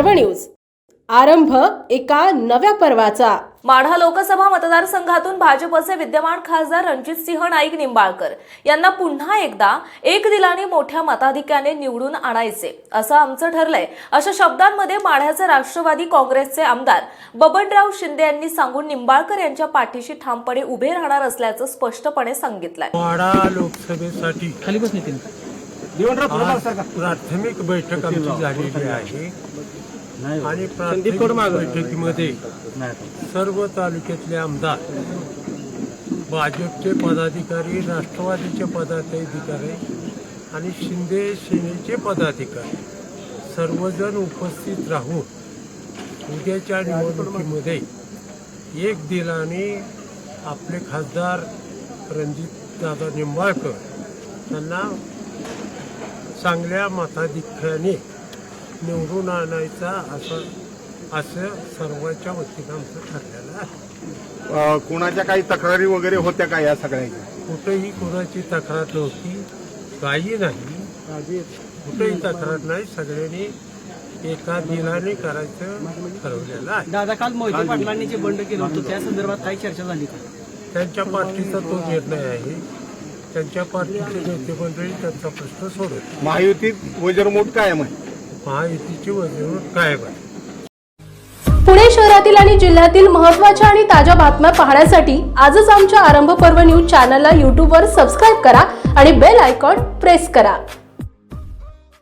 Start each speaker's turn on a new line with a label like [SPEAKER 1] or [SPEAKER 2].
[SPEAKER 1] News. आरंभ एका नव्या पर्वाचा.
[SPEAKER 2] माढा लोकसभा मतदारसंघातून भाजपचे विद्यमान खासदार रणजितसिंह नाईक निंबाळकर यांना पुन्हा एकदा एक दिलाने मोठ्या मताधिक्याने निवडून आणायचे असं आमचं ठरलंय अशा शब्दांमध्ये माढ्याचे राष्ट्रवादी काँग्रेसचे आमदार बबनराव शिंदे यांनी सांगून निंबाळकर यांच्या पाठीशी ठामपणे उभे राहणार असल्याचं स्पष्टपणे सांगितलंय.
[SPEAKER 3] वाडा लोकसभेसाठी
[SPEAKER 4] खाली बस नितीन
[SPEAKER 3] आज प्राथमिक बैठक आमची झालेली आहे. आणि प्राथमिक बैठकीमध्ये सर्व तालुक्यातले आमदार भाजपचे पदाधिकारी राष्ट्रवादीचे पदाधिकारी आणि शिंदे सेनेचे पदाधिकारी सर्वजण उपस्थित राहून उद्याच्या निवडणुकीमध्ये एक दिलाने आपले खासदार रणजित दादा निंबाळकर यांना चांगल्या मताधिक्याने निवडून आणायचा असं असं सर्वांच्या वतीनं आमचं ठरलेलं आहे.
[SPEAKER 5] अ, कुणाच्या काही तक्रारी वगैरे होत्या का या सगळ्याच्या
[SPEAKER 3] कुठेही कोणाची तक्रार नव्हती काही नाही. कुठेही तक्रार नाही सगळ्यांनी एका दिलाने करायचं ठरवलेलं आहे.
[SPEAKER 4] दादा काल मोहिते पाटलांनी जे बंड केलं होतं त्या संदर्भात काही चर्चा झाली का?
[SPEAKER 3] त्यांच्या पार्टीचा तो निर्णय आहे. त्यांच्या पार्टीचे नेते मंडळी त्यांचा प्रश्न सोडत
[SPEAKER 5] महायुतीत वजरमोट कायम आहे.
[SPEAKER 3] महायुतीची वजन कायम आहे.
[SPEAKER 1] पुणे शहरातील आणि जिल्ह्यातील महत्त्वाच्या आणि ताज्या बातम्या पाहण्यासाठी आजच आमच्या आरंभ पर्व न्यूज चॅनलला यूट्यूबवर सबस्क्राईब करा आणि बेल आयकॉन प्रेस करा.